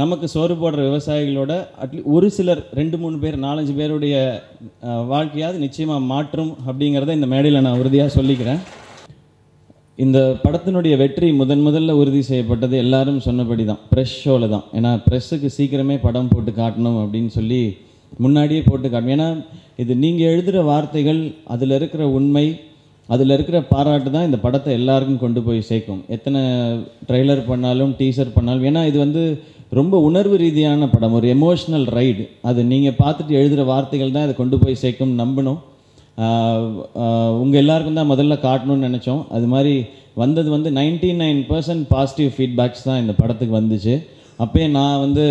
நமக்கு சோறு போடுற விவசாயிகளோட அட்லீ ஒரு சிலர் ரெண்டு மூணு பேர் நாலஞ்சு பேருடைய வாழ்க்கையாவது நிச்சயமாக மாற்றும் அப்படிங்கிறத இந்த மேடையில் நான் உறுதியாக சொல்லிக்கிறேன். இந்த படத்தினுடைய வெற்றி முதன் முதல்ல உறுதி செய்யப்பட்டது எல்லாரும் சொன்னபடி தான் ப்ரெஷ் ஷோவில் தான். ஏன்னா ப்ரெஸ்ஸுக்கு சீக்கிரமே படம் போட்டு காட்டணும் அப்படின்னு சொல்லி முன்னாடியே போட்டு காட்டணும். ஏன்னா இது நீங்கள் எழுதுகிற வார்த்தைகள் அதில் இருக்கிற உண்மை அதில் இருக்கிற பாராட்டு தான் இந்த படத்தை எல்லாருக்கும் கொண்டு போய் சேர்க்கும். எத்தனை ட்ரெய்லர் பண்ணாலும் டீசர் பண்ணாலும் ஏன்னா இது வந்து ரொம்ப உணர்வு ரீதியான படம் ஒரு எமோஷ்னல் ரைடு அது நீங்கள் பார்த்துட்டு எழுதுகிற வார்த்தைகள் தான் இதை கொண்டு போய் சேர்க்கும் நம்பணும். உங்கள் எல்லாருக்கும் தான் முதல்ல காட்டணும்னு நினச்சோம். அது மாதிரி வந்தது வந்து 99% நைன் பர்சன்ட் பாசிட்டிவ் ஃபீட்பேக்ஸ் தான் இந்த படத்துக்கு வந்துச்சு. அப்பயே நான் வந்து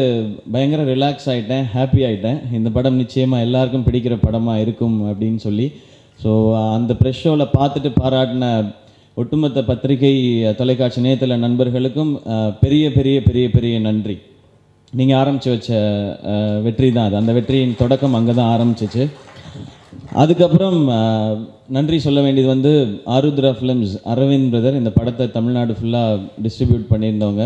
பயங்கர ரிலாக்ஸ் ஆகிட்டேன் ஹாப்பி ஆகிட்டேன் இந்த படம் நிச்சயமாக எல்லாருக்கும் பிடிக்கிற படமாக இருக்கும் அப்படின்னு சொல்லி. ஸோ அந்த ப்ரெஷ் ஷோவில் பார்த்துட்டு பாராட்டின ஒட்டுமொத்த பத்திரிகை தொலைக்காட்சி நேயத்தில் நண்பர்களுக்கும் பெரிய பெரிய பெரிய பெரிய நன்றி. நீங்கள் ஆரம்பித்து வச்ச வெற்றி தான் அது. அந்த வெற்றியின் தொடக்கம் அங்கே தான் ஆரம்பிச்சிச்சு. அதுக்கப்புறம் நன்றி சொல்ல வேண்டியது வந்து ஆருத்ரா ஃபிலிம்ஸ் அரவிந்த் பிரதர் இந்த படத்தை தமிழ்நாடு ஃபுல்லாக டிஸ்ட்ரிபியூட் பண்ணியிருந்தவங்க.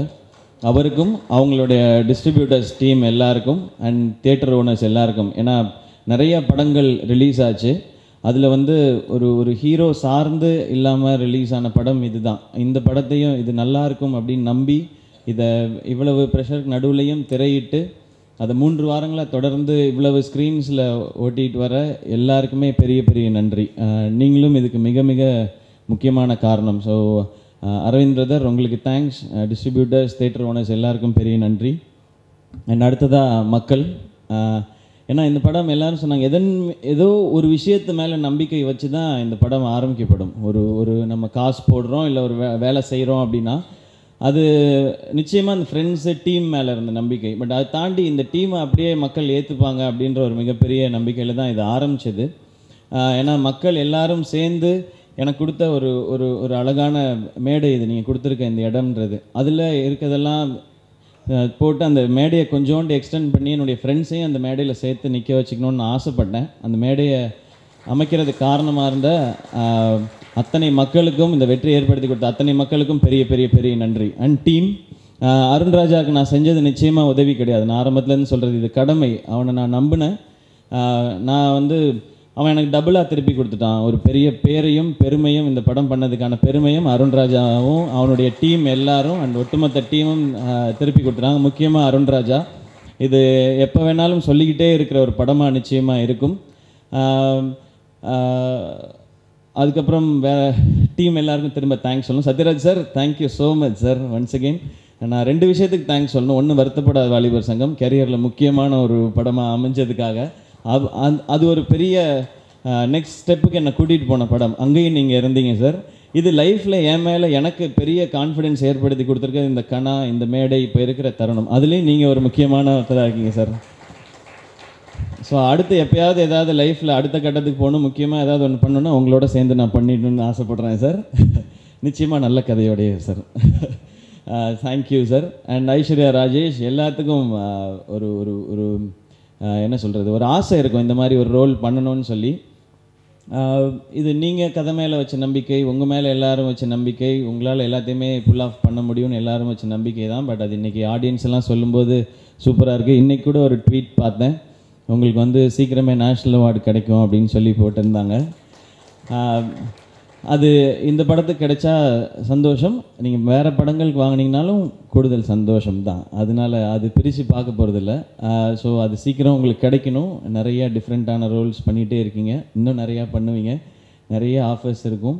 அவருக்கும் அவங்களுடைய டிஸ்ட்ரிபியூட்டர்ஸ் டீம் எல்லாருக்கும் அண்ட் தியேட்டர் ஓனர்ஸ் எல்லாருக்கும். ஏன்னா நிறைய படங்கள் ரிலீஸ் ஆச்சு. அதில் வந்து ஒரு ஒரு ஹீரோ சார்ந்து இல்லாமல் ரிலீஸ் ஆன படம் இதுதான். இந்த படத்தையும் இது நல்லா இருக்கும் அப்படின்னு நம்பி இதை இவ்வளவு ப்ரெஷருக்கு நடுவுலையும் திரையிட்டு அதை மூன்று வாரங்களாக தொடர்ந்து இவ்வளவு ஸ்க்ரீன்ஸில் ஓட்டிகிட்டு வர எல்லாருக்குமே பெரிய பெரிய நன்றி. நீங்களும் இதுக்கு மிக மிக முக்கியமான காரணம். ஸோ அரவிந்த் பிரதர் உங்களுக்கு தேங்க்ஸ் டிஸ்ட்ரிபியூட்டர்ஸ் தேட்டர் ஓனர்ஸ் எல்லாருக்கும் பெரிய நன்றி. அண்ட் அடுத்ததாக மக்கள். ஏன்னா இந்த படம் எல்லாரும் சொன்னாங்க எதன் ஏதோ ஒரு விஷயத்து மேலே நம்பிக்கை வச்சு தான் இந்த படம் ஆரம்பிக்கப்படும். ஒரு ஒரு நம்ம காசு போடுறோம் இல்லை ஒரு வே வேலை செய்கிறோம் அப்படின்னா அது நிச்சயமாக அந்த ஃப்ரெண்ட்ஸு டீம் மேலே இருந்த நம்பிக்கை. பட் அதை தாண்டி இந்த டீமை அப்படியே மக்கள் ஏற்றுப்பாங்க அப்படின்ற ஒரு மிகப்பெரிய நம்பிக்கையில் தான் இது ஆரம்பித்தது ஏன்னா மக்கள் எல்லாரும் சேர்ந்து எனக்கு கொடுத்த ஒரு ஒரு ஒரு அழகான மேடை இது நீங்கள் கொடுத்துருக்க இந்த இடம்ன்றது. அதில் இருக்கிறதெல்லாம் போட்டு அந்த மேடையை கொஞ்சோண்டு எக்ஸ்டெண்ட் பண்ணி என்னுடைய ஃப்ரெண்ட்ஸையும் அந்த மேடையில் சேர்த்து நிற்க வச்சுக்கணுன்னு ஆசைப்பட்டேன். அந்த மேடையை அமைக்கிறதுக்கு காரணமாக இருந்த அத்தனை மக்களுக்கும் இந்த வெற்றி ஏற்படுத்தி கொடுத்த அத்தனை மக்களுக்கும் பெரிய பெரிய பெரிய நன்றி. அண்ட் டீம் அருண்ராஜாவுக்கு நான் செஞ்சது நிச்சயமாக உதவி கிடையாது. நான் ஆரம்பத்துலேருந்து சொல்கிறது இது கடமை. அவனை நான் நம்பினேன். நான் வந்து அவன் எனக்கு டபுளாக திருப்பி கொடுத்துட்டான். ஒரு பெரிய பேரையும் பெருமையும் இந்த படம் பண்ணதுக்கான பெருமையும் அருண்ராஜாவும் அவனுடைய டீம் எல்லாரும் அண்ட் ஒட்டுமொத்த டீமும் திருப்பி கொடுத்துட்டாங்க. முக்கியமாக அருண்ராஜா இது எப்போ வேணாலும் சொல்லிக்கிட்டே இருக்கிற ஒரு படமாக நிச்சயமாக இருக்கும். அதுக்கப்புறம் வேறு டீம் எல்லாருக்கும் திரும்ப தேங்க்ஸ் சொல்லணும். Sathyaraj sir thank you so much sir once again நான் ரெண்டு விஷயத்துக்கு தேங்க்ஸ் சொல்லணும். ஒன்று வருத்தப்படாத வாலிபர் சங்கம். கெரியரில் முக்கியமான ஒரு படமாக அமைஞ்சதுக்காக. அது- அது ஒரு பெரிய நெக்ஸ்ட் ஸ்டெப்புக்கு என்னை கூட்டிகிட்டு போன படம். அங்கேயும் நீங்கள் இருந்தீங்க சார் இது லைஃப்பில் என் மேலே எனக்கு பெரிய கான்ஃபிடென்ஸ் ஏற்படுத்தி கொடுத்துருக்க இந்த கணா இந்த மேடை இப்போ இருக்கிற தருணம். அதுலேயும் நீங்கள் ஒரு முக்கியமான இருக்கீங்க சார் ஸோ அடுத்து எப்பயாவது ஏதாவது லைஃப்பில் அடுத்த கட்டத்துக்கு போகணும் முக்கியமாக ஏதாவது ஒன்று பண்ணணும்னா உங்களோட சேர்ந்து நான் பண்ணிடணும்னு ஆசைப்பட்றேன் சார் நிச்சயமாக நல்ல கதையோடைய sir thank you sir and Aishwarya Rajesh எல்லாத்துக்கும் uh, ஒரு ஒரு ஒரு uh, என்ன சொல்கிறது ஒரு ஆசை இருக்கும் இந்த மாதிரி ஒரு ரோல் பண்ணணும்னு சொல்லி. Uh, இது நீங்கள் கதை மேலே வச்ச நம்பிக்கை உங்கள் மேலே எல்லாரும் வச்ச நம்பிக்கை உங்களால் எல்லாத்தையுமே ஃபுல் ஆஃப் பண்ண முடியும்னு எல்லாரும் வச்ச நம்பிக்கை தான். பட் அது இன்றைக்கி ஆடியன்ஸ் எல்லாம் சொல்லும்போது சூப்பராக இருக்குது இன்றைக்கி கூட ஒரு ட்வீட் பார்த்தேன். உங்களுக்கு வந்து சீக்கிரமே நேஷ்னல் அவார்டு கிடைக்கும் அப்படின்னு சொல்லி போட்டிருந்தாங்க. அது இந்த படத்துக்கு கிடைச்சா சந்தோஷம். நீங்கள் வேறு படங்களுக்கு வாங்கினீங்கனாலும் கூடுதல் சந்தோஷம் தான் அதனால அது பிரித்து பார்க்க போகிறதில்ல ஸோ அது சீக்கிரம் உங்களுக்கு கிடைக்கணும். நிறைய டிஃப்ரெண்ட்டான ரோல்ஸ் பண்ணிகிட்டே இருக்கீங்க. இன்னும் நிறையா பண்ணுவீங்க. நிறைய ஆஃபர்ஸ் இருக்கும்.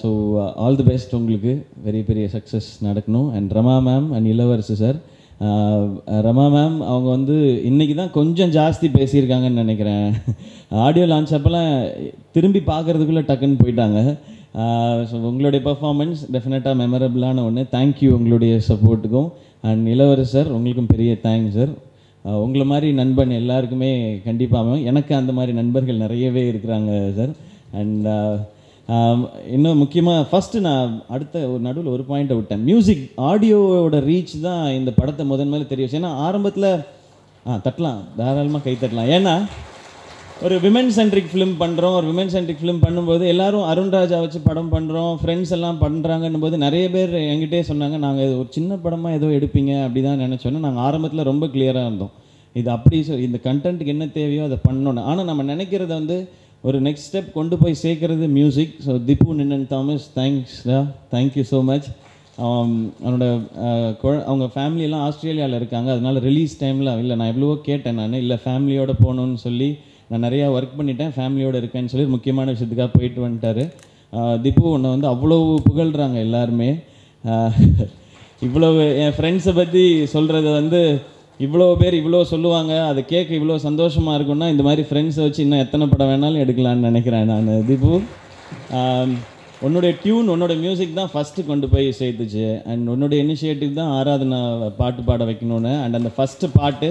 ஸோ ஆல் தி பெஸ்ட் உங்களுக்கு. பெரிய பெரிய சக்ஸஸ் நடக்கணும். And Rama ma'am and Ilavarasu sir Rama ma'am அவங்க வந்து இன்றைக்கி தான் கொஞ்சம் ஜாஸ்தி பேசியிருக்காங்கன்னு நினைக்கிறேன். ஆடியோ லான்ச் அப்போல்லாம் திரும்பி பார்க்கறதுக்குள்ளே டக்குன்னு போயிட்டாங்க. ஸோ உங்களுடைய பர்ஃபார்மன்ஸ் டெஃபினட்டாக மெமரபிளான ஒன்று தேங்க்யூ உங்களுடைய சப்போர்ட்டுக்கும் அண்ட் இளவரசர் உங்களுக்கும் பெரிய தேங்க்ஸ் சார் உங்களை மாதிரி நண்பன் எல்லாருக்குமே கண்டிப்பாக எனக்கு அந்த மாதிரி நண்பர்கள் நிறையவே இருக்கிறாங்க சார் அண்ட் இன்னும் முக்கியமாக ஃபஸ்ட்டு நான் அடுத்த ஒரு நடுவில் ஒரு பாயிண்ட்டை விட்டேன். மியூசிக் ஆடியோவோட ரீச் தான் இந்த படத்தை முதன் முதல்ல தெரிய வச்சு ஏன்னா ஆரம்பத்தில் ஆ தட்டலாம். தாராளமாக கை தட்டலாம். ஏன்னா ஒரு விமன் சென்ட்ரிக் ஃபிலிம் பண்ணுறோம் ஒரு விமன் சென்ட்ரிக் ஃபிலிம் பண்ணும்போது எல்லாரும் அருண்ராஜா வச்சு படம் பண்ணுறோம் ஃப்ரெண்ட்ஸ் எல்லாம் பண்ணுறாங்கன்னும் போது நிறைய பேர் என்கிட்டே சொன்னாங்க நாங்கள் ஒரு சின்ன படமாக ஏதோ எடுப்பீங்க அப்படி தான் நினச்சோன்னா நாங்கள் ஆரம்பத்தில் ரொம்ப கிளியராக இருந்தோம். இது அப்படி சொ- இந்த கண்டென்ட்டுக்கு என்ன தேவையோ அதை பண்ணணும் ஆனால் நம்ம நினைக்கிறத வந்து ஒரு நெக்ஸ்ட் ஸ்டெப் கொண்டு போய் சேர்க்கறது music so Thippu Ninan Thomas thanks thank you so much அவனோட uh, அவங்க ஃபேமிலியெல்லாம் ஆஸ்திரேலியாவில் இருக்காங்க. அதனால ரிலீஸ் டைமில் இல்லை நான் எவ்வளவோ கேட்டேன் நான். இல்லை ஃபேமிலியோடு போகணுன்னு சொல்லி நான் நிறையா ஒர்க் பண்ணிட்டேன். ஃபேமிலியோடு இருக்கேன்னு சொல்லி முக்கியமான விஷயத்துக்காக போயிட்டு வந்துட்டாரு. Uh, திப்பு உன்னை வந்து அவ்வளோ புகழ்கிறாங்க எல்லாருமே. Uh, இவ்வளவு என் ஃப்ரெண்ட்ஸை பற்றி சொல்கிறது வந்து இவ்வளோ பேர் இவ்வளோ சொல்லுவாங்க அதை கேட்க இவ்வளோ சந்தோஷமாக இருக்கும்னா இந்த மாதிரி ஃப்ரெண்ட்ஸை வச்சு இன்னும் எத்தனை படம் வேணாலும் எடுக்கலாம்னு நினைக்கிறேன் நான். தீபு உன்னோடைய உன்னுடைய டியூன் உன்னோட மியூசிக் தான் ஃபஸ்ட்டு கொண்டு போய் சேர்த்துச்சு. அண்ட் உன்னோட இனிஷியேட்டிவ் தான் ஆராதனா பாட்டு பாட வைக்கணும்னு. அண்ட் அந்த ஃபஸ்ட்டு பாட்டு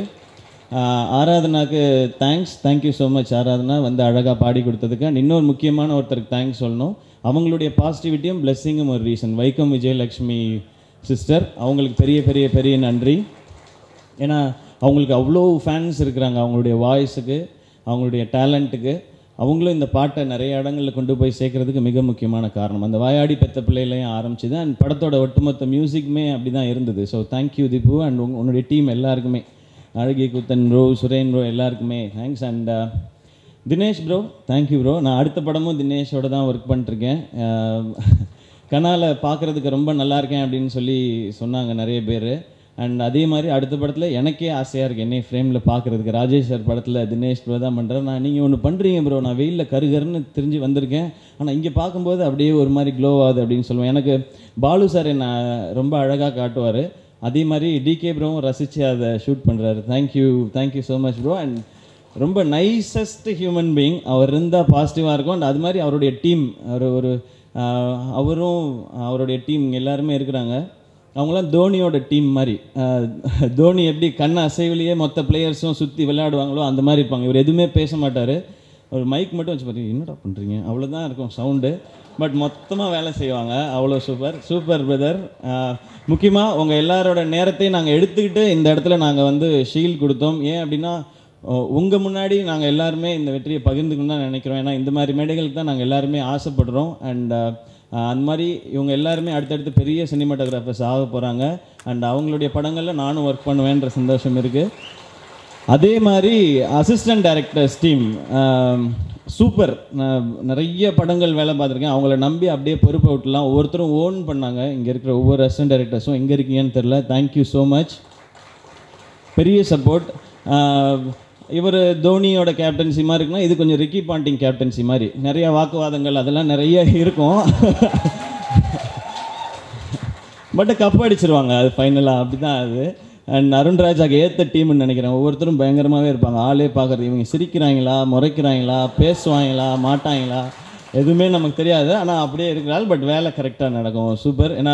ஆராதனாக்கு thanks thank you so much Aradhana வந்து அழகாக பாடி கொடுத்ததுக்கு. அண்ட் இன்னொரு முக்கியமான ஒருத்தருக்கு தேங்க்ஸ் சொல்லணும். அவங்களுடைய பாசிட்டிவிட்டியும் பிளெஸ்ஸிங்கும் ஒரு ரீசன் வைக்கம் விஜயலக்ஷ்மி சிஸ்டர் அவங்களுக்கு பெரிய பெரிய பெரிய நன்றி. ஏன்னா அவங்களுக்கு அவ்வளோ ஃபேன்ஸ் இருக்கிறாங்க. அவங்களுடைய வாய்ஸுக்கு அவங்களுடைய டேலண்ட்டுக்கு அவங்களும் இந்த பாட்டை நிறைய இடங்களில் கொண்டு போய் சேர்க்கறதுக்கு மிக முக்கியமான காரணம். அந்த வாயாடி பெத்த பிள்ளையிலையும் ஆரம்பிச்சுது அண்ட் படத்தோட ஒட்டுமொத்த மியூசிக்குமே அப்படி தான் இருந்தது ஸோ தேங்க்யூ திப்பு அண்ட் உங் உன்னுடைய டீம் எல்லாருக்குமே. அழகி குத்தன் ப்ரோ சுரேன் ப்ரோ எல்லாருக்குமே. Thanks and Dinesh bro thank you bro நான் அடுத்த படமும் தினேஷோட தான் ஒர்க் பண்ணிட்டுருக்கேன். Uh, கனால பார்க்குறதுக்கு ரொம்ப நல்லா இருக்கேன் அப்படின்னு சொல்லி சொன்னாங்க நிறைய பேர். அண்ட் அதே மாதிரி அடுத்த படத்தில் எனக்கே ஆசையாக இருக்குது என்னை ஃப்ரேமில் பார்க்குறதுக்கு ராஜேஷ் சார் படத்தில் தினேஷ் ப்ரோ தான் பண்ணுறேன் நான் நீங்கள் ஒன்று பண்ணுறீங்க ப்ரோ நான் வெயிலில் கருகருன்னு தெரிஞ்சு வந்திருக்கேன். ஆனால் இங்கே பார்க்கும்போது அப்படியே ஒரு மாதிரி க்ளோ ஆகுது அப்படின்னு சொல்லுவேன். எனக்கு பாலு சார் என்னை ரொம்ப அழகாக காட்டுவார். அதே மாதிரி டிகே ப்ரோவும் ரசித்து அதை ஷூட் பண்ணுறாரு thank you thank you so much bro and ரொம்ப நைசஸ்ட் ஹியூமன் பீயிங் அவர் இருந்தால் பாசிட்டிவாக இருக்கும். அண்ட் அது மாதிரி அவருடைய டீம் அவர் ஒரு அவரும் அவருடைய டீம் எல்லாருமே இருக்கிறாங்க. அவங்களாம் தோனியோட டீம் மாதிரி. தோனி எப்படி கண் அசைவிலேயே மொத்த பிளேயர்ஸும் சுற்றி விளையாடுவாங்களோ அந்த மாதிரி இருப்பாங்க. இவர் எதுவுமே பேச மாட்டார். ஒரு மைக் மட்டும் வச்சு பார்த்தீங்க என்னடா பண்ணுறீங்க அவ்வளோதான் இருக்கும் சவுண்டு பட் மொத்தமாக வேலை செய்வாங்க. அவ்வளோ சூப்பர் சூப்பர் பிரதர் முக்கியமாக உங்கள் எல்லாரோட நேரத்தையும் நாங்கள் எடுத்துக்கிட்டு இந்த இடத்துல நாங்கள் வந்து ஷீல் கொடுத்தோம். ஏன் அப்படின்னா உங்கள் முன்னாடி நாங்கள் எல்லாருமே இந்த வெற்றியை பகிர்ந்துக்கணும் தான் நினைக்கிறோம். ஏன்னா இந்த மாதிரி மேடைகளுக்கு தான் நாங்கள் எல்லாருமே ஆசைப்படுறோம். அண்ட் அந்த மாதிரி இவங்க எல்லாருமே அடுத்தடுத்து பெரிய சினிமாட்டோகிராஃபர்ஸ் ஆக போகிறாங்க அண்ட் அவங்களுடைய படங்களில் நானும் ஒர்க் பண்ணுவேன்ற சந்தோஷம் இருக்குது அதே மாதிரி அசிஸ்டன்ட் டைரக்டர்ஸ் டீம் சூப்பர் நிறைய படங்கள் வேலை பார்த்துருக்கேன். அவங்கள நம்பி அப்படியே பொறுப்பை விட்டுலாம் ஒவ்வொருத்தரும் ஓன் பண்ணாங்க. இங்கே இருக்கிற ஒவ்வொரு அசிஸ்டன்ட் டைரக்டர்ஸும் எங்கே இருக்கீங்கன்னு தெரில தேங்க்யூ ஸோ மச் பெரிய சப்போர்ட் இவர் தோனியோட கேப்டன்சி மாதிரி இருக்குன்னா இது கொஞ்சம் ரிக்கி பாண்டிங் கேப்டன்சி மாதிரி. நிறைய வாக்குவாதங்கள் அதெல்லாம் நிறைய இருக்கும். பட் கப் அடிச்சிருவாங்க அது ஃபைனலாக அப்படி தான் அது. அண்ட் அருண்ராஜாக்கு ஏற்ற டீம்னு நினைக்கிறேன். ஒவ்வொருத்தரும் பயங்கரமாகவே இருப்பாங்க. ஆளே பார்க்குறது இவங்க சிரிக்கிறாங்களா முறைக்கிறாங்களா பேசுவாங்களா மாட்டாங்களா எதுவுமே நமக்கு தெரியாது. ஆனால் அப்படியே இருக்கிறாள் பட் வேலை கரெக்டாக நடக்கும். சூப்பர் ஏன்னா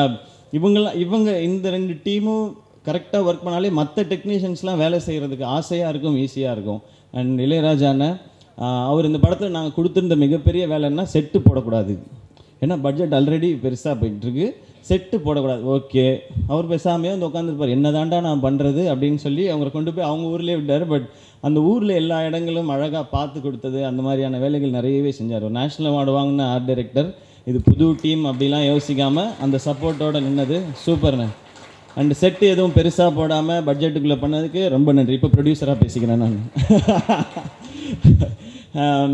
இவங்கெல்லாம் இவங்க இந்த ரெண்டு டீமும் கரெக்டாக ஒர்க் பண்ணாலே மற்ற டெக்னீஷியன்ஸ்லாம் வேலை செய்கிறதுக்கு ஆசையாக இருக்கும் ஈஸியாக இருக்கும். அண்ட் இளையராஜான அவர் இந்த படத்தில் நாங்கள் கொடுத்துருந்த மிகப்பெரிய வேலைன்னா செட்டு போடக்கூடாது. ஏன்னா பட்ஜெட் ஆல்ரெடி பெருசாக போயிட்டுருக்கு. செட்டு போடக்கூடாது. ஓகே அவர் பேசாமையே வந்து உட்காந்துருப்பார் என்ன தாண்டா நான் பண்ணுறது அப்படின்னு சொல்லி அவங்களை கொண்டு போய் அவங்க ஊர்லேயே விட்டார். பட் அந்த ஊரில் எல்லா இடங்களும் அழகாக பார்த்து கொடுத்தது அந்த மாதிரியான வேலைகள் நிறையவே செஞ்சார். நேஷ்னல் அவார்டு வாங்கின ஆர்ட் டைரக்டர் இது புது டீம் அப்படிலாம் யோசிக்காமல் அந்த சப்போர்ட்டோட நின்னது. சூப்பர்ண்ணே அண்ட் செட்டு எதுவும் பெருசாக போடாமல் பட்ஜெட்டுக்குள்ளே பண்ணதுக்கு ரொம்ப நன்றி. இப்போ ப்ரொடியூசராக பேசிக்கிறேன் நான். அது um,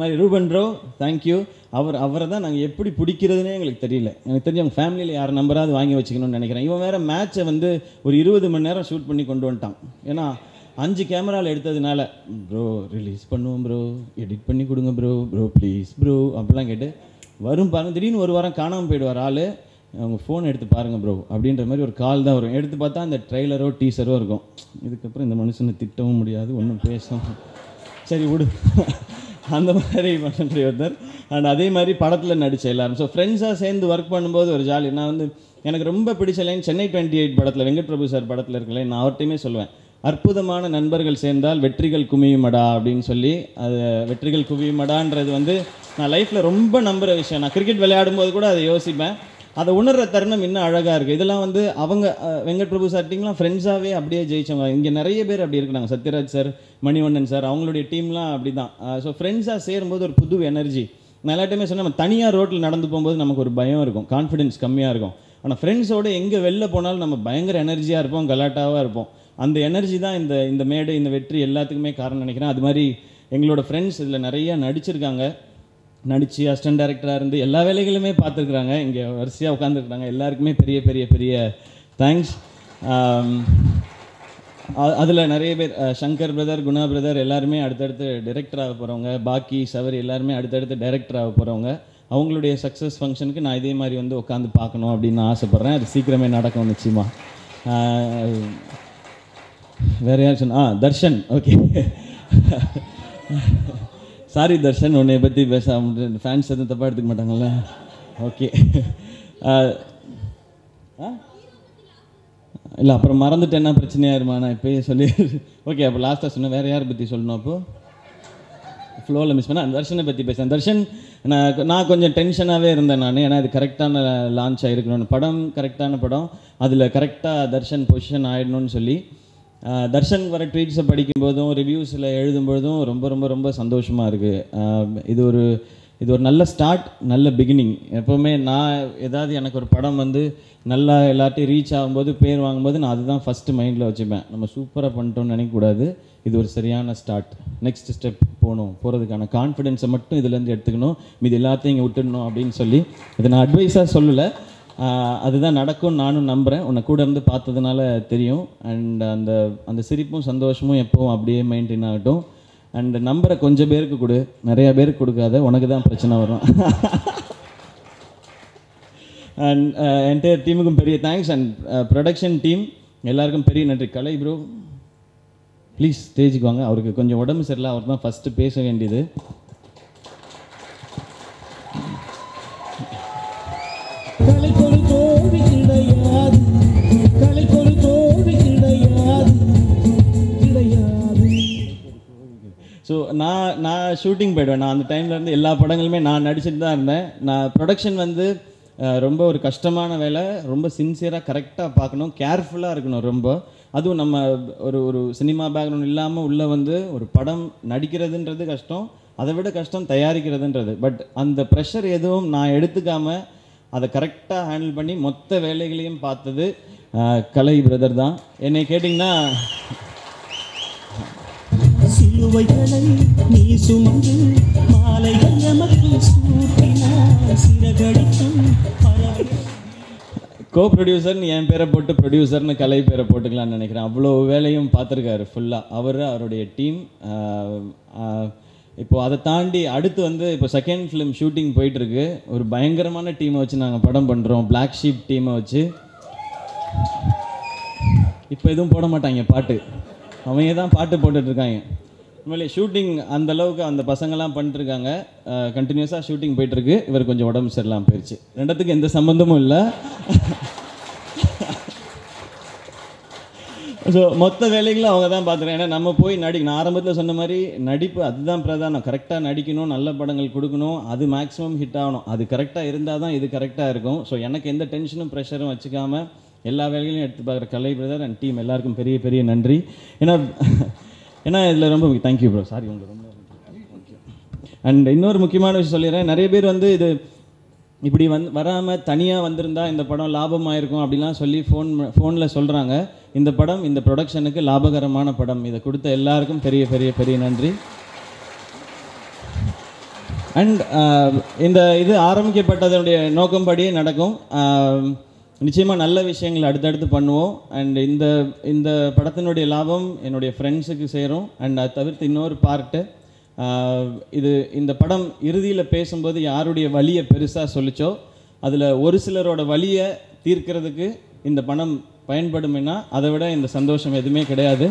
மாதிரி ரூபன் ப்ரோ தேங்க்யூ அவர் அவரை தான் நாங்கள் எப்படி பிடிக்கிறதுனே எங்களுக்கு தெரியல. எனக்கு தெரிஞ்ச அவங்க ஃபேமிலியில் யார் நம்பராவது வாங்கி வச்சுக்கணும்னு நினைக்கிறேன். இவன் வேறு மேட்ச்சை வந்து ஒரு இருபது மணி நேரம் ஷூட் பண்ணி கொண்டு வந்துட்டான். ஏன்னா அஞ்சு கேமராவில் எடுத்ததுனால ப்ரோ ரிலீஸ் பண்ணுவோம் ப்ரோ எடிட் பண்ணி கொடுங்க ப்ரோ ப்ரோ ப்ளீஸ் ப்ரோ அப்படிலாம் கேட்டு வரும் பாருங்க. திடீர்னு ஒரு வாரம் காணாமல் போயிடுவார் ஆள். அவங்க ஃபோன் எடுத்து பாருங்கள் ப்ரோ அப்படின்ற மாதிரி ஒரு கால் தான் வரும். எடுத்து பார்த்தா அந்த ட்ரெய்லரோ டீசரோ இருக்கும். இதுக்கப்புறம் இந்த மனுஷனை திட்டவும் முடியாது ஒன்றும் பேசவும் சரி விடு. அந்த மாதிரி பண்ணுற ஒருத்தர். அண்ட் அதே மாதிரி படத்தில் நடித்த எல்லாரும். ஸோ ஃப்ரெண்ட்ஸாக சேர்ந்து ஒர்க் பண்ணும்போது ஒரு ஜாலி நான் வந்து எனக்கு ரொம்ப பிடிச்ச லைன் சென்னை டுவெண்ட்டி எயிட் படத்தில் வெங்கட் பிரபு சார் படத்தில் இருக்கல நான் அவர்கிட்டையுமே சொல்லுவேன். அற்புதமான நண்பர்கள் சேர்ந்தால் வெற்றிகள் குமியுமடா அப்படின்னு சொல்லி அது வெற்றிகள் குவியுமடான்றது வந்து நான் லைஃப்பில் ரொம்ப நம்புகிற விஷயம். நான் கிரிக்கெட் விளையாடும் போது கூட அதை யோசிப்பேன். அதை உணர்ற தருணம் இன்னும் அழகாக இருக்குது இதெல்லாம் வந்து அவங்க வெங்கட் பிரபு சார் ஃப்ரெண்ட்ஸாகவே அப்படியே ஜெயிச்சவங்க. இங்கே நிறைய பேர் அப்படி இருக்கிறாங்க. சத்யராஜ் சார் மணிவண்ணன் சார் அவங்களுடைய டீம்லாம் அப்படி தான் ஸோ ஃப்ரெண்ட்ஸாக சேரும்போது ஒரு புது எனர்ஜி நான் எல்லா டைமே சொன்னேன் நம்ம தனியாக ரோட்டில் நடந்து போகும்போது நமக்கு ஒரு பயம் இருக்கும். கான்ஃபிடென்ஸ் கம்மியாக இருக்கும். ஆனால் ஃப்ரெண்ட்ஸோடு எங்கே வெளில போனாலும் நம்ம பயங்கர எனர்ஜியாக இருப்போம் கலாட்டாவாக இருப்போம். அந்த எனர்ஜி தான் இந்த இந்த மேடை இந்த வெற்றி எல்லாத்துக்குமே காரணம் நினைக்கிறேன். அது மாதிரி எங்களோட ஃப்ரெண்ட்ஸ் இதில் நிறையா நடிச்சிருக்காங்க. நடித்து அசிஸ்டன்ட் டைரக்டராக இருந்து எல்லா வேலைகளுமே பார்த்துருக்குறாங்க. இங்கே வரிசையாக உட்காந்துருக்குறாங்க எல்லாருக்குமே பெரிய பெரிய பெரிய தேங்க்ஸ் அதில் நிறைய பேர் சங்கர் பிரதர் குணா பிரதர் எல்லாருமே அடுத்தடுத்து டைரக்டர் ஆக போகிறவங்க பாக்கி சவரி எல்லாருமே அடுத்தடுத்து டைரக்டர் ஆக போகிறவங்க அவங்களுடைய சக்ஸஸ் ஃபங்க்ஷனுக்கு நான் இதே மாதிரி வந்து உட்காந்து பார்க்கணும் அப்படின்னு நான் ஆசைப்பட்றேன். அது சீக்கிரமே நடக்கும் நிச்சயமாக வேறு யாரும் யார் சொன்னா ஆ தர்ஷன். ஓகே சாரி தர்ஷன் உன்னை பற்றி பேச ஃபேன்ஸ் எதுவும் தப்பாக எடுத்துக்க மாட்டாங்கல்ல? ஓகே ஆ? இல்லை அப்புறம் மறந்துட்டேன்னா பிரச்சனையாயிருமா? நான் இப்போயே சொல்லி ஓகே அப்போ லாஸ்ட்டாக சொன்னேன் வேறு யாரை பற்றி சொல்லணும் அப்போது ஃப்ளோவில் மிஸ் பண்ண தர்ஷனை பற்றி பேசுகிறேன் தர்ஷன் நான் நான் கொஞ்சம் டென்ஷனாகவே இருந்தேன் நான். ஏன்னா இது கரெக்டான லான்ச் ஆகிருக்கணும் படம் கரெக்டான படம். அதில் கரெக்டாக தர்ஷன் பொசிஷன் ஆகிடணும்னு சொல்லி தர்ஷன் வர ட்வீட்ஸை படிக்கும்போதும் ரிவ்யூஸில் எழுதும்போதும் ரொம்ப ரொம்ப ரொம்ப சந்தோஷமாக இருக்குது இது ஒரு இது ஒரு நல்ல ஸ்டார்ட் நல்ல பிகினிங் எப்போவுமே நான் ஏதாவது எனக்கு ஒரு படம் வந்து நல்லா எல்லாத்தையும் ரீச் ஆகும்போது பேர் வாங்கும்போது நான் அதுதான் ஃபஸ்ட்டு மைண்டில் வச்சுப்பேன். நம்ம சூப்பராக பண்ணிட்டோம்னு நினைக்கக்கூடாது. இது ஒரு சரியான ஸ்டார்ட் நெக்ஸ்ட் ஸ்டெப் போகணும். போகிறதுக்கான கான்ஃபிடென்ஸை மட்டும் இதுலேருந்து எடுத்துக்கணும். இது எல்லாத்தையும் இங்கே விட்டுடணும் அப்படின்னு சொல்லி இதை நான் அட்வைஸாக சொல்லலை. அதுதான் நடக்கும் நானும் நம்புகிறேன் உன்னை கூட இருந்து பார்த்ததுனால தெரியும். அண்ட் அந்த அந்த சிரிப்பும் சந்தோஷமும் எப்பவும் அப்படியே மெயின்டைன் ஆகட்டும். அண்ட் நம்பரை கொஞ்சம் பேருக்கு கொடு. நிறைய பேருக்கு கொடுக்காத. உனக்கு தான் பிரச்சனை வரும். அண்ட் என்டையர் டீமுக்கும் பெரிய தேங்க்ஸ் அண்ட் ப்ரொடக்ஷன் டீம் எல்லாருக்கும் பெரிய நன்றி. கலை ப்ரோ ப்ளீஸ் ஸ்டேஜுக்கு வாங்க. அவருக்கு கொஞ்சம் உடம்பு சரியில்லை. அவர் தான் ஃபஸ்ட்டு பேச வேண்டியது. ஸோ நான் நான் ஷூட்டிங் போயிடுவேன். நான் அந்த டைம்ல இருந்து எல்லா படங்களுமே நான் நடிச்சுட்டு தான் இருந்தேன். நான் ப்ரொடக்ஷன் வந்து ரொம்ப ஒரு கஷ்டமான வேலை. ரொம்ப சின்சியராக கரெக்டாக பார்க்கணும். கேர்ஃபுல்லாக இருக்கணும் ரொம்ப. அதுவும் நம்ம ஒரு ஒரு சினிமா பேக்ரவுண்ட் இல்லாமல் உள்ளே வந்து ஒரு படம் நடிக்கிறதுன்றது கஷ்டம். அதை விட கஷ்டம் தயாரிக்கிறதுன்றது. பட் அந்த ப்ரெஷர் எதுவும் நான் எடுத்துக்காமல் அதை கரெக்டாக ஹேண்டில் பண்ணி மொத்த வேலைகளையும் பார்த்தது கலை பிரதர் தான். என்னை கேட்டிங்கன்னா சிலுவைகளை நீ சுமந்து மாலைகள் எமக்கு சூட்டினார். சிறகடிக்கும் கோ ப்ரொடியூசர்னு என் பேரை போட்டு ப்ரொடியூசர்னு கலை பேரை போட்டுக்கலாம்னு நினைக்கிறேன். அவ்வளோ வேலையும் பார்த்துருக்காரு ஃபுல்லாக அவர் அவருடைய டீம் இப்போ அதை தாண்டி அடுத்து வந்து இப்போ செகண்ட் ஃபிலிம் ஷூட்டிங் போயிட்டுருக்கு. ஒரு பயங்கரமான டீமை வச்சு நாங்கள் படம் பண்ணுறோம் பிளாக் ஷீப் டீமை வச்சு. இப்போ எதுவும் போட மாட்டாங்க பாட்டு. அவங்க தான் பாட்டு போட்டுட்ருக்காங்க உண்மையிலே ஷூட்டிங் அந்த அளவுக்கு அந்த பசங்கள்லாம் பண்ணிட்டுருக்காங்க. கண்டினியூஸாக ஷூட்டிங் போயிட்டுருக்கு. இவர் கொஞ்சம் உடம்பு சரியில்லாமல் போயிடுச்சு ரெண்டத்துக்கு எந்த சம்மந்தமும் இல்லை. ஸோ மொத்த வேலைகளும் அவங்க தான் பார்த்துருக்காங்க ஏன்னா நம்ம போய் நடி நான் ஆரம்பத்தில் சொன்ன மாதிரி நடிப்பு அதுதான் பிரதானம். கரெக்டாக நடிக்கணும் நல்ல படங்கள் கொடுக்கணும் அது மேக்ஸிமம் ஹிட் ஆகணும். அது கரெக்டாக இருந்தால் தான் இது கரெக்டாக இருக்கும். ஸோ எனக்கு எந்த டென்ஷனும் ப்ரெஷரும் வச்சுக்காமல் எல்லா வேலைகளையும் எடுத்து பார்க்குற கலை பிரதர் அண்ட் டீம் எல்லாருக்கும் பெரிய பெரிய நன்றி. ஏன்னா ஏன்னா இதில் ரொம்ப தேங்க்யூ ப்ரோ சாரி உங்களுக்கு ரொம்ப அண்ட் இன்னொரு முக்கியமான விஷயம் சொல்லிடுறேன். நிறைய பேர் வந்து இது இப்படி வந் வராமல் தனியாக வந்திருந்தா இந்த படம் லாபமாயிருக்கும் அப்படிலாம் சொல்லி ஃபோன் ஃபோனில் சொல்கிறாங்க இந்த படம் இந்த ப்ரொடக்ஷனுக்கு லாபகரமான படம். இதை கொடுத்த எல்லாருக்கும் பெரிய பெரிய பெரிய நன்றி. அண்ட் uh, இந்த இது ஆரம்பிக்கப்பட்டதனுடைய நோக்கம்படியே நடக்கும். நிச்சயமாக நல்ல விஷயங்கள் அடுத்தடுத்து பண்ணுவோம். அண்ட் இந்த இந்த படத்தினுடைய லாபம் என்னுடைய ஃப்ரெண்ட்ஸுக்கு சேரும். அண்ட் அதை தவிர்த்து இன்னொரு பார்ட்டு இது இந்த படம் இறுதியில் பேசும்போது யாருடைய வழியை பெருசாக சொல்லிச்சோ அதில் ஒரு சிலரோட வழியை தீர்க்கிறதுக்கு இந்த பணம் பயன்படுமைனா அதை விட இந்த சந்தோஷம் எதுவுமே கிடையாது.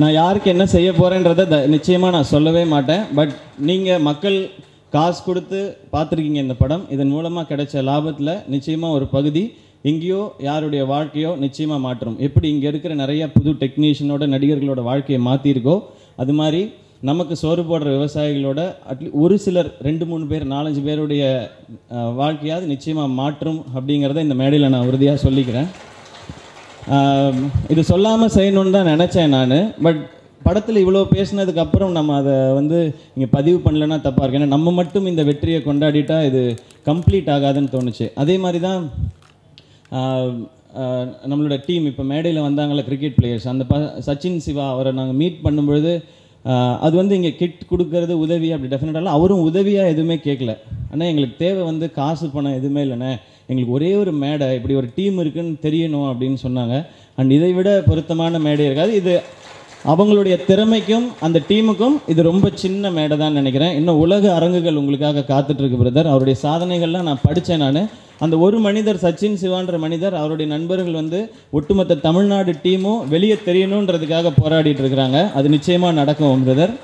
நான் யாருக்கு என்ன செய்ய போகிறேன்றதை த நிச்சயமாக நான் சொல்லவே மாட்டேன். பட் நீங்கள் மக்கள் காசு கொடுத்து பார்த்துருக்கீங்க இந்த படம். இதன் மூலமாக கிடைச்ச லாபத்தில் நிச்சயமாக ஒரு பகுதி. எங்கேயோ யாருடைய வாழ்க்கையோ நிச்சயமாக மாற்றும். எப்படி இங்கே இருக்கிற நிறைய புது டெக்னீஷியனோட நடிகர்களோட வாழ்க்கையை மாற்றிருக்கோ அது மாதிரி நமக்கு சோறு போடுற விவசாயிகளோட அட்லீ ஒரு சிலர் ரெண்டு மூணு பேர் நாலஞ்சு பேருடைய வாழ்க்கையாவது நிச்சயமாக மாற்றும் அப்படிங்கிறத இந்த மேடையில் நான் உறுதியாக சொல்லிக்கிறேன். இது சொல்லாமல் செய்யணும்னு தான் நினச்சேன் நான். பட் படத்தில் இவ்வளோ பேசினதுக்கப்புறம் நம்ம அதை வந்து இங்கே பதிவு பண்ணலன்னா தப்பாக இருக்கு ஏன்னா நம்ம மட்டும் இந்த வெற்றியை கொண்டாடிட்டா இது கம்ப்ளீட் ஆகாதுன்னு தோணுச்சு. அதே மாதிரி தான் நம்மளோட டீம் இப்போ மேடையில் வந்தாங்கல்ல கிரிக்கெட் பிளேயர்ஸ் அந்த ப சச்சின் சிவா அவரை நாங்கள் மீட் பண்ணும்பொழுது அது வந்து இங்கே கிட் கொடுக்கறது உதவி அப்படி டெஃபினட்டாக அவரும் உதவியாக எதுவுமே கேட்கல ஆனால் எங்களுக்கு தேவை வந்து காசு பணம் எதுவுமே இல்லைண்ணே. எங்களுக்கு ஒரே ஒரு மேடை இப்படி ஒரு டீம் இருக்குன்னு தெரியணும் அப்படின்னு சொன்னாங்க. அண்ட் இதை விட பொருத்தமான மேடை இருக்காது. இது அவங்களுடைய திறமைக்கும் அந்த டீமுக்கும் இது ரொம்ப சின்ன மேடை தான் நினைக்கிறேன். இன்னும் உலக அரங்குகள் உங்களுக்காக காத்துட்ருக்கு பிரதர் அவருடைய சாதனைகள்லாம் நான் படித்தேன் நான். அந்த ஒரு மனிதர் சச்சின் சிவான்ற மனிதர் அவருடைய நண்பர்கள் வந்து ஒட்டுமொத்த தமிழ்நாடு டீமும் வெளியே தெரியணுன்றதுக்காக போராடிட்டு இருக்கிறாங்க. அது நிச்சயமாக நடக்கும் பிரதர்.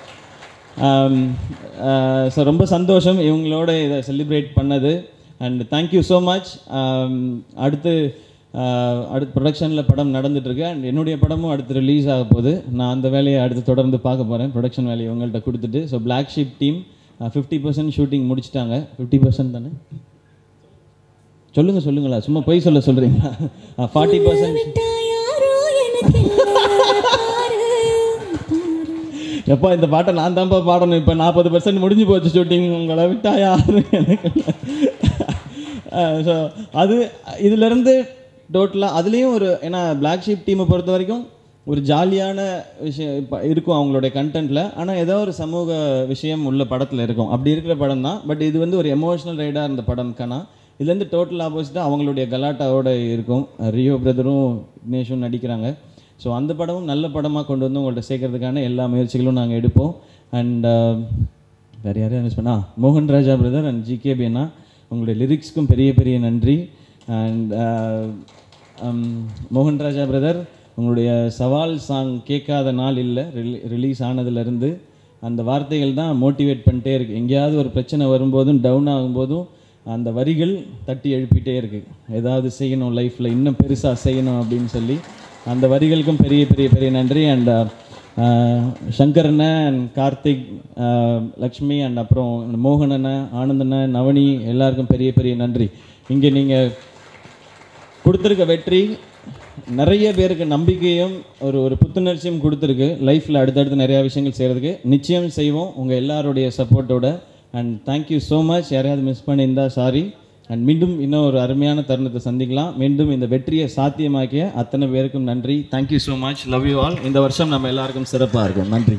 ஸோ ரொம்ப சந்தோஷம் இவங்களோட இதை செலிப்ரேட் பண்ணது. அண்ட் தேங்க்யூ ஸோ மச் அடுத்து அடுத்து ப்ரொடக்ஷனில் படம் நடந்துட்டுருக்கு. அண்ட் என்னுடைய படமும் அடுத்து ரிலீஸ் ஆக போகுது. நான் அந்த வேலையை அடுத்து தொடர்ந்து பார்க்க போகிறேன் ப்ரொடக்ஷன் வேலையை உங்கள்கிட்ட கொடுத்துட்டு. So black sheep team fifty percent shooting முடிச்சிட்டாங்க. ஃபிஃப்டி பர்சன்ட் தானே? சொல்லுங்கள் சொல்லுங்களா. சும்மா பொய் சொல்ல சொல்கிறீங்களா ஃபார்ட்டி பர்சன்ட் எப்பா இந்த பாட்டை நான் தான்ப்பா பாடணும். இப்போ நாற்பது பர்சன்ட் முடிஞ்சு போச்சு ஷூட்டிங் உங்களை விட்டா யாரு எனக்கு ஸோ அது இதிலிருந்து டோட்டலாக அதுலேயும் ஒரு ஏன்னா Black ஷீப் டீமை பொறுத்த வரைக்கும் ஒரு ஜாலியான விஷயம் இப்போ இருக்கும் அவங்களுடைய கண்டென்ட்டில் ஆனால் ஏதோ ஒரு சமூக விஷயம் உள்ள படத்தில் இருக்கும். அப்படி இருக்கிற படம் தான். பட் இது வந்து ஒரு எமோஷனல் ரைடாக இருந்த படம் கனா. இதுலேருந்து டோட்டல் ஆப்போசிட்டாக அவங்களுடைய கலாட்டாவோட இருக்கும். ரியோ பிரதரும் விக்னேஷும் நடிக்கிறாங்க. ஸோ அந்த படமும் நல்ல படமாக கொண்டு வந்து உங்கள்கிட்ட சேர்க்கறதுக்கான எல்லா முயற்சிகளும் நாங்கள் எடுப்போம். அண்ட் uh, வேறு யாரையும் மிஸ் பண்ணா? மோகன் ராஜா பிரதர் அண்ட் ஜிகேபி அண்ணா உங்களுடைய லிரிக்ஸ்க்கும் பெரிய பெரிய நன்றி. அண்ட் uh, um, மோகன் ராஜா பிரதர் உங்களுடைய சவால் சாங் கேட்காத நாள் இல்லை. ரிலீ ரிலீஸ் ஆனதுலேருந்து அந்த வார்த்தைகள் தான் மோட்டிவேட் பண்ணிட்டே இருக்கு. எங்கேயாவது ஒரு பிரச்சனை வரும்போதும் டவுன் ஆகும்போதும் அந்த வரிகள் தட்டி எழுப்பிட்டே இருக்கு. ஏதாவது செய்யணும் லைஃப்பில் இன்னும் பெருசாக செய்யணும் அப்படின்னு சொல்லி அந்த வரிகளுக்கும் பெரிய பெரிய பெரிய நன்றி. அண்ட் uh, uh, சங்கர் அண்ணன் and Karthik uh, Lakshmi and அப்புறம் மோகன் அண்ணன் ஆனந்த் அண்ணன் நவனி எல்லாருக்கும் பெரிய பெரிய நன்றி. இங்கே நீங்கள் கொடுத்துருக்க வெற்றி நிறைய பேருக்கு நம்பிக்கையும் ஒரு ஒரு புத்துணர்ச்சியும் கொடுத்துருக்கு. லைஃப்பில் அடுத்தடுத்து நிறையா விஷயங்கள் செய்கிறதுக்கு நிச்சயம் செய்வோம். உங்கள் எல்லாருடைய சப்போர்ட்டோட and thank you so much யாரையாவது மிஸ் பண்ணியிருந்தால் சாரி அண்ட் மீண்டும் இன்னும் ஒரு அருமையான தருணத்தை சந்திக்கலாம். மீண்டும் இந்த வெற்றியை சாத்தியமாக்கிய அத்தனை பேருக்கும் நன்றி. Thank you so much love you all இந்த வருஷம் நம்ம எல்லாருக்கும் சிறப்பாக இருக்கும். நன்றி.